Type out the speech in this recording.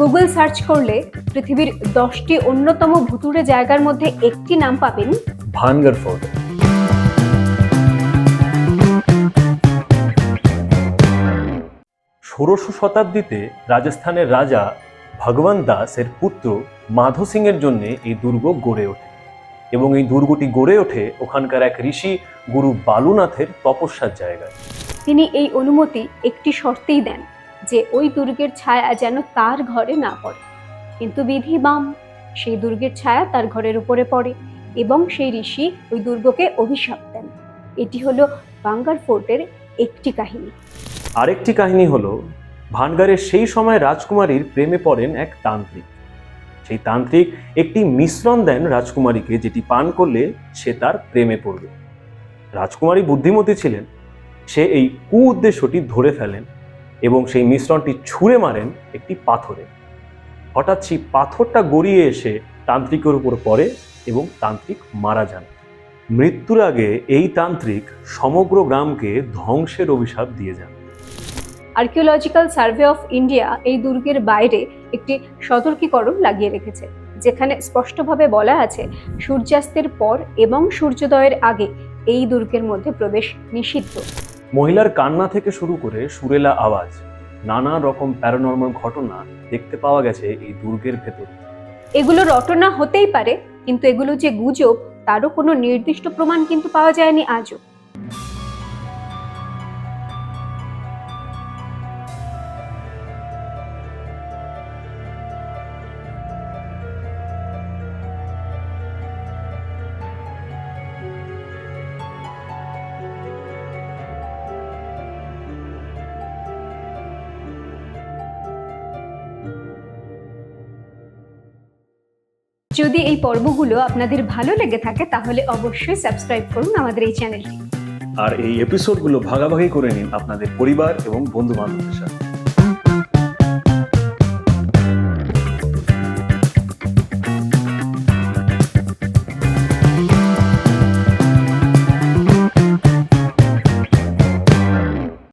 Google search করলে পৃথিবীর দশটি অন্যতম ভুতুড়ে জায়গার মধ্যে একটি নাম পাবেন ভানগড় ফোর্ট। ষোড়শ শতাব্দীতে রাজস্থানের রাজা ভগবান দাসের পুত্র মাধো সিং এর জন্য এই দুর্গ গড়ে ওঠে এবং এই দুর্গটি গড়ে ওঠে ওখানকার এক ঋষি গুরু বালুনাথের তপস্যার জায়গায়। তিনি এই অনুমতি একটি শর্তেই দেন। যে ওই দুর্গের ছায়া যেন তার ঘরে না পড়ে। কিন্তু বিধি বাম সেই দুর্গের ছায়া তার ঘরের উপরে পড়ে এবং সেই ঋষি ওই দুর্গকে অভিশাপ দেন। এটি হলো বাঙ্গার ফোর্টের একটি কাহিনী। আরেকটি কাহিনী হলো, ভানগারের সেই সময় রাজকুমারীর প্রেমে পড়েন এক তান্ত্রিক। সেই তান্ত্রিক একটি মিশ্রণ দেন রাজকুমারীকে যেটি পান করলে সে তার প্রেমে পড়বে। রাজকুমারী বুদ্ধিমতী ছিলেন। সে এই কু উদ্দেশ্যটি ধরে ফেলেন। এবং সেই মিশ্রণটি ছুঁড়ে মারেন একটি পাথরে। হঠাৎ সেই পাথরটা গড়িয়ে এসে তান্ত্রিকের উপর পড়ে এবং তান্ত্রিক মারা যান। মৃত্যুর আগে এই তান্ত্রিক সমগ্র গ্রামকে ধ্বংসের অভিশাপ দিয়ে যান। আর্কিওলজিক্যাল সার্ভে অফ ইন্ডিয়া এই দুর্গের বাইরে একটি সতর্কীকরণ লাগিয়ে রেখেছে, যেখানে স্পষ্টভাবে বলা আছে, সূর্যাস্তের পর এবং সূর্যোদয়ের আগে এই দুর্গের মধ্যে প্রবেশ নিষিদ্ধ। মহিলার কান্না থেকে শুরু করে সুরেলা আওয়াজ, নানা রকম প্যারানর্মাল ঘটনা দেখতে পাওয়া গেছে এই দুর্গের ভেতর। এগুলো রটনা হতেই পারে, কিন্তু এগুলো যে গুজব, তারও কোনো নির্দিষ্ট প্রমাণ কিন্তু পাওয়া যায়নি আজও। যদি এই পর্বগুলো আপনাদের ভালো লেগে থাকে, তাহলে অবশ্যই সাবস্ক্রাইব করুন আমাদের এই চ্যানেলটি। আর এই এপিসোডগুলো ভাগাভাগি করে নিন আপনাদের পরিবার এবং বন্ধু বান্ধবদের সাথে।